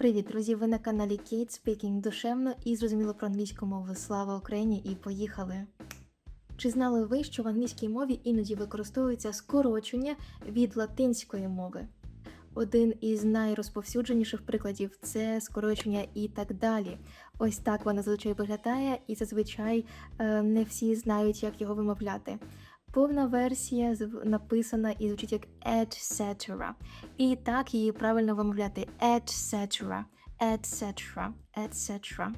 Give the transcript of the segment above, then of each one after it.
Привіт, друзі! Ви на каналі Kate Speaking душевно і зрозуміло про англійську мову. Слава Україні і поїхали! Чи знали ви, що в англійській мові іноді використовується скорочення від латинської мови? Один із найрозповсюдженіших прикладів це скорочення і так далі. Ось так воно зазвичай виглядає, і зазвичай е, не всі знають, як його вимовляти. Повна версія написана і звучить як etc. І так її правильно вимовляти etc. etc. etc.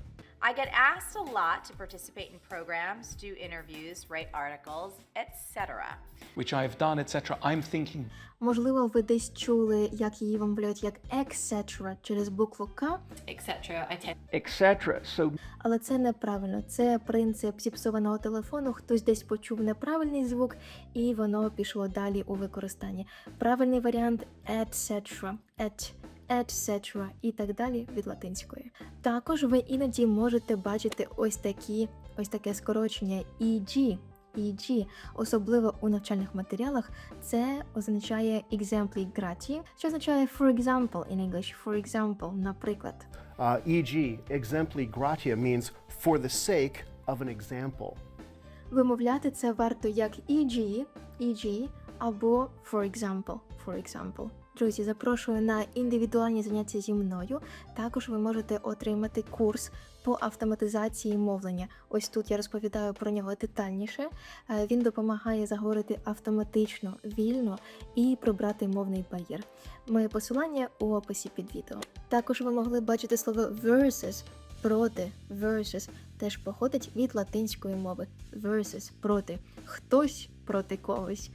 I get asked a lot to participate in programs, do interviews, write articles, etc. which I've done, etc. I'm thinking, Можливо, ви десь чули, як її вимовляють як etc. через букву К, etc. Etc. So але це неправильно. Це принцип зіпсованого телефону. Хтось десь почув неправильний звук, і воно пішло далі у використанні. Правильний варіант etc. Et, etc. і так далі від латинської. Також ви іноді можете бачити ось такі, ось таке скорочення EG. EG, особливо у навчальних матеріалах, це означає exempli grati, що означає for example in English, for example, наприклад. Uh, e.g., exempli gratia means for the sake of an example. Вимовляти це варто як EG, EG або for example, for example. Друзі, запрошую на індивідуальні заняття зі мною. Також ви можете отримати курс по автоматизації мовлення. Ось тут я розповідаю про нього детальніше. Е, Він допомагає заговорити автоматично, вільно і прибрати мовний бар'єр. Моє посилання у описі під відео. Також ви могли бачити слово versus проти versus теж походить від латинської мови. Versus проти. Хтось проти когось.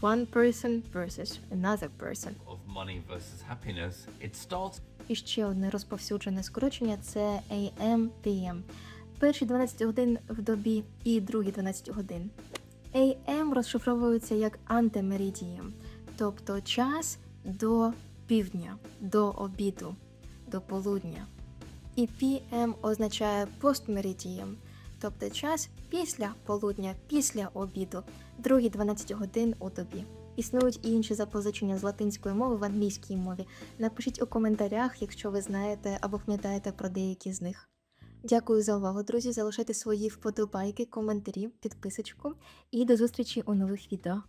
One person versus another person. of money versus happiness, it starts І ще одне розповсюджене скорочення це AM, PM. Перші 12 годин в добі і другі 12 годин. AM розшифровується як антимеридієм, тобто час до півдня, до обіду, до полудня. І PM означає постмеридієм, тобто час після полудня, після обіду, другі 12 годин у добі. Існують і інші запозичення з латинської мови в англійській мові. Напишіть у коментарях, якщо ви знаєте або пам'ятаєте про деякі з них. Дякую за увагу, друзі. Залишайте свої вподобайки, коментарі, підписочку і до зустрічі у нових відео.